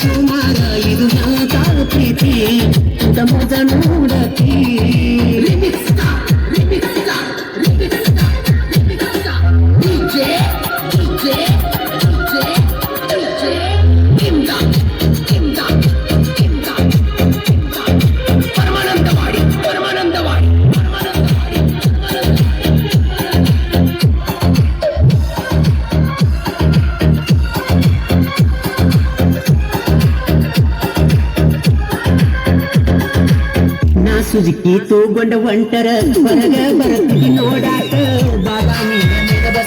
ಸುಮಾರ ಇದು ಪ್ರೀತಿ? ಮೊದ ನೋಡತಿ? ಸುಜುಕಿ ತೂಗೊಂಡ ಒಂಟರ ಹೊರಗ ಬರತ್ತಿ ನೋಡಾಕ. ಬಾದಾಮಿ ನೆನೆದ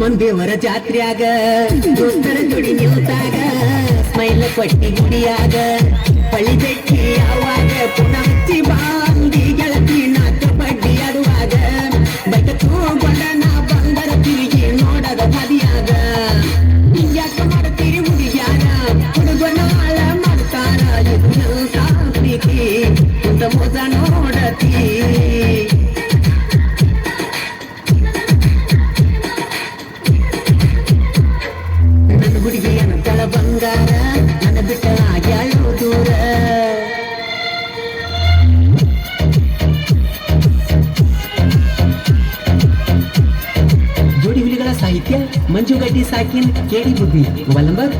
ಹನುಮನ್ ದೇವರ ಜಾತ್ರೆಯಾಗ. ದೋಸ್ತರ ಜೋಡಿ ನಿಲ್ತಾಗ. ಸ್ಮೈಲ್ ಕೊಟ್ಟಿ ಗುಡಿಯಾಗ. ಬಳಿ ಬೆಟ್ಟಿ ಯಾವಾಗ ಪುನಃ ಹಚ್ಚಿ ಬಾಂದಿ ಗೆಳತಿ ನಾಚ ಬಡ್ಡಿ ಆಡುವಾಗ ಬೈಕ ತೂಗೊಂಡ ನಾ ಬಂದರ ತಿರುಗಿ ನೋಡದ ಬದಿಯಾಗ ಯಾಕ ಮಾಡ್ತೀರಿ ಹುಡುಗ್ಯಾರ? ಹುಡುಗನ ಹಾಳ ಮಾಡ್ತಾರ. ಇದು ಪ್ರೀತಿ ಮೋಸ ನೋಡತಿ. ಬಂಗಾರ ನನ್ನ ಬಿಟ್ಟ ಆಗ್ಯಾಳು ದೂರ. ಜೋಡಿ ಹುಲಿಗಳ ಸಾಹಿತ್ಯ ಮಂಜುಗಡ್ಡಿ ಸಾಕಿನ್ ಕೇಳಿ ಬುದ್ಧಿ. Mobile number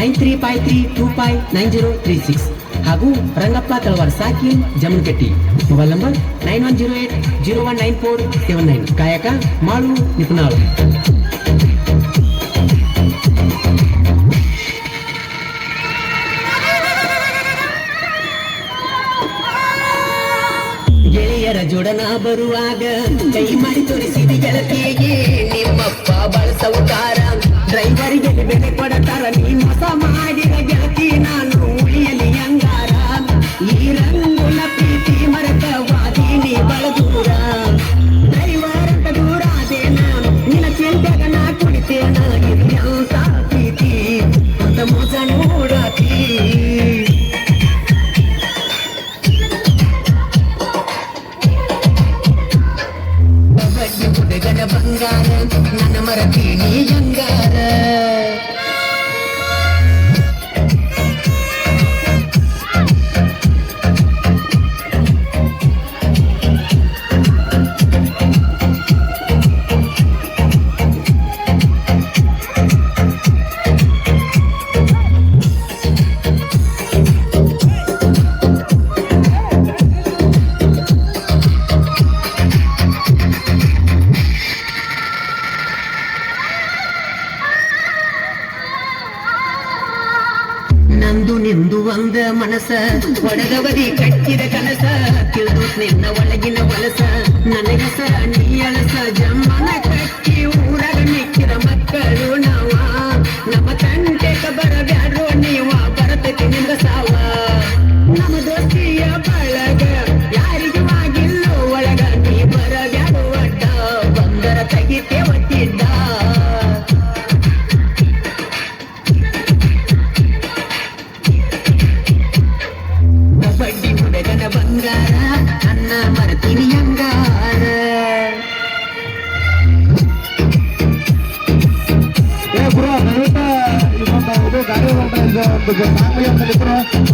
nine three five three two five nine zero three six ಹಾಗೂ Rangappa Talawar ಸಾಕಿನ್ Jamankatti mobile number nine one zero eight zero one nine four seven nine. ಕಾಯಕ ಮಾಳು ನಿಪುಣಾಳು. ಜೋಡನ ಬರುವಾಗ ಕೈ ಮಾಡಿ ತೋರಿಸಿದ ಗೆಳತಿಯೇ. ನಿಮ್ಮಪ್ಪ ಬಳಸವುಕಾರ ಡ್ರೈವರಿಗೆ ಬೆಲೆ ಕೊಡತಾರ ನೀ ಮೋಸ ಹುಡುಗನ ಬಂಗಾರ ನನ್ನ ಮರತೀನಿ ಅಂಗಾರ ನಂದು ನಿಂದು ಒಂದ ಮನಸ. ಒಡಗವದಿ ಕಟ್ಟಿದ ಕನಸ. ತಿಳಿದು ನಿನ್ನ ಒಳಗಿನ ವಲಸ. ನನಗೆ ನೀ juga beberapa yang pernah.